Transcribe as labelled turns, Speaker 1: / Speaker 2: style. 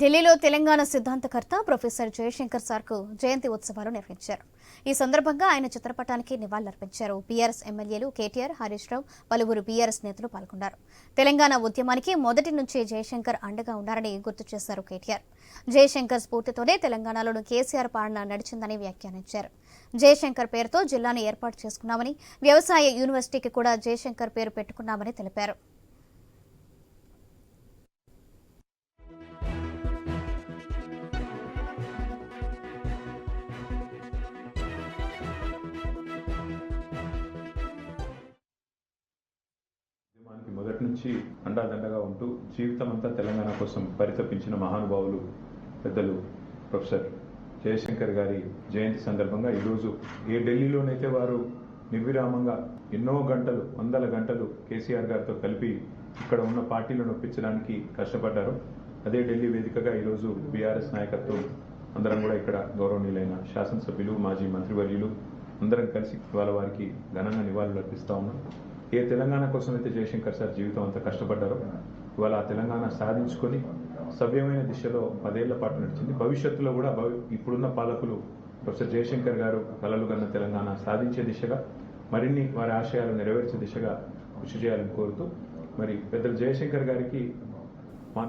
Speaker 1: ఢిల్లీలో తెలంగాణ సిద్ధాంతకర్త ప్రొఫెసర్ జయశంకర్ సార్కు జయంతి ఉత్సవాలు నిర్వహించారు. ఈ సందర్భంగా ఆయన చిత్రపటానికి నివాళులర్పించారు. బీఆర్ఎస్ ఎమ్మెల్యేలు కేటీఆర్ హరీష్ రావు పలువురు బీఆర్ఎస్ నేతలు పాల్గొన్నారు. తెలంగాణ ఉద్యమానికి మొదటి నుంచే జయశంకర్ అండగా ఉన్నారని గుర్తు చేశారు కేటీఆర్. జయశంకర్ స్ఫూర్తితోనే తెలంగాణలోని కేసీఆర్ పాలన నడిచిందని వ్యాఖ్యానించారు. జయశంకర్ పేరుతో జిల్లాను ఏర్పాటు చేసుకున్నామని వ్యవసాయ యూనివర్సిటీకి కూడా జయశంకర్ పేరు పెట్టుకున్నామని తెలిపారు.
Speaker 2: ఉద్యమానికి మొదటి నుంచి అండాదండగా ఉంటూ జీవితం అంతా తెలంగాణ కోసం పరితపించిన మహానుభావులు పెద్దలు ప్రొఫెసర్ జయశంకర్ గారి జయంతి సందర్భంగా ఈరోజు ఏ ఢిల్లీలోనైతే వారు నిర్విరామంగా ఎన్నో గంటలు వందల గంటలు కేసీఆర్ గారితో కలిపి ఇక్కడ ఉన్న పార్టీలను ఒప్పించడానికి కష్టపడ్డారు అదే ఢిల్లీ వేదికగా ఈరోజు బీఆర్ఎస్ నాయకత్వం అందరం కూడా ఇక్కడ గౌరవనీయులైన శాసనసభ్యులు మాజీ మంత్రివర్యులు అందరం కలిసి ఇవాళ వారికి ఘనంగా నివాళులు అర్పిస్తా ఉన్నాం. ఏ తెలంగాణ కోసం అయితే జయశంకర్ సార్ జీవితం అంతా కష్టపడ్డారో ఇవాళ ఆ తెలంగాణ సాధించుకొని సవ్యమైన దిశలో పదేళ్ళ పాటు నడిచింది. భవిష్యత్తులో కూడా భవి- ఇప్పుడున్న పాలకులు ప్రొఫెసర్ జయశంకర్ గారు కలలు కన్న తెలంగాణ సాధించే దిశగా మరిన్ని వారి ఆశయాలు నెరవేర్చే దిశగా కృషి చేయాలని కోరుతూ మరి పెద్దలు జయశంకర్ గారికి మా